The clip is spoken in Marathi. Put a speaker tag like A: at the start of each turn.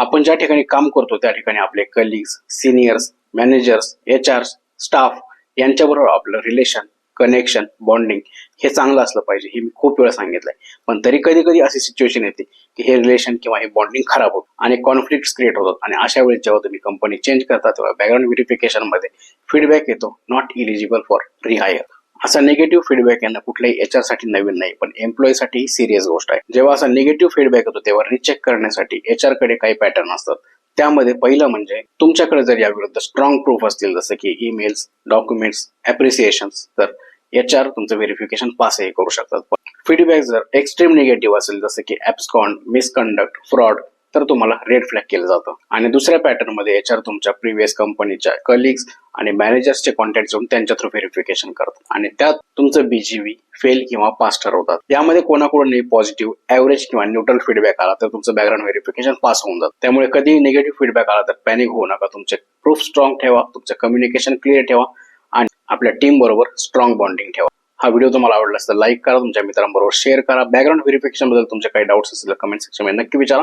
A: आपण ज्या ठिकाणी काम करतो त्या ठिकाणी आपले colleagues seniors managers H R staff यांच्याबरोबर आपलं रिलेशन कनेक्शन बॉन्डिंग हे चांगलं असलं पाहिजे हे मी खूप वेळा सांगितलंय. पण तरी कधी कधी अशी सिच्युएशन येते की हे रिलेशन किंवा हे बॉन्डिंग खराब होतं आणि कॉन्फ्लिक्ट क्रिएट होतात. आणि अशा वेळेस जेव्हा तुम्ही कंपनी चेंज करता तेव्हा बॅकग्राऊंड व्हेरिफिकेशनमध्ये फीडबॅक येतो नॉट इलिजिबल फॉर रिहायर असा निगेटिव्ह फीडबॅक यांना कुठल्याही एच आरसाठी नवीन नाही पण एम्प्लॉई साठी सिरियस गोष्ट आहे. जेव्हा असा निगेटिव्ह फीडबॅक येतो तेव्हा रिचेक करण्यासाठी एच आरकडे काही पॅटर्न असतात त्यामध्ये पहिलं म्हणजे तुमच्याकडे जर याविरुद्ध स्ट्रॉंग प्रूफ असतील जसं की ईमेल्स डॉक्युमेंट्स अप्रिसिएशन तर एच आर तुमचं व्हेरिफिकेशन पासही करू शकतात. फीडबॅक जर एक्स्ट्रीम निगेटिव्ह असेल जसं की ऍप्सकॉन मिसकंडक्ट फ्रॉड तर तुम्हाला रेड फ्लॅग केलं जातं. आणि दुसऱ्या पॅटर्नमध्ये तुमच्या प्रिव्हियस कंपनीच्या कलिग्स आणि मॅनेजर्सचे कॉन्टॅक्ट घेऊन त्यांच्या थ्रू व्हेरिफिकेशन करतात. आणि त्यात तुमचं बीजीव्ही फेल किंवा पास ठरवतात. यामध्ये कोणाकडून पॉझिटिव्ह ऍव्हरेज किंवा न्यूट्रल फीडबॅक आला तर तुमचं बॅकग्राऊंड व्हेरिफिकेशन पास होऊन जातं. त्यामुळे कधी निगेटिव्ह फीडबॅक आला तर पॅनिक होऊ नका. तुमचे प्रूफ स्ट्रॉंग ठेवा. तुमचं कम्युनिकेशन क्लिअर ठेवा. आणि आपल्या टीम बरोबर स्ट्रॉंग बॉन्डिंग ठेवा. हा व्हिडिओ तुम्हाला आवडला असेल लाईक करा. तुमच्या मित्रांबरोबर शेअर करा. बॅकग्राऊंड व्हेरिफिकेशनबद्दल तुमचे काही डाऊट्स असतील कमेंट सेक्शनमध्ये नक्की विचारा.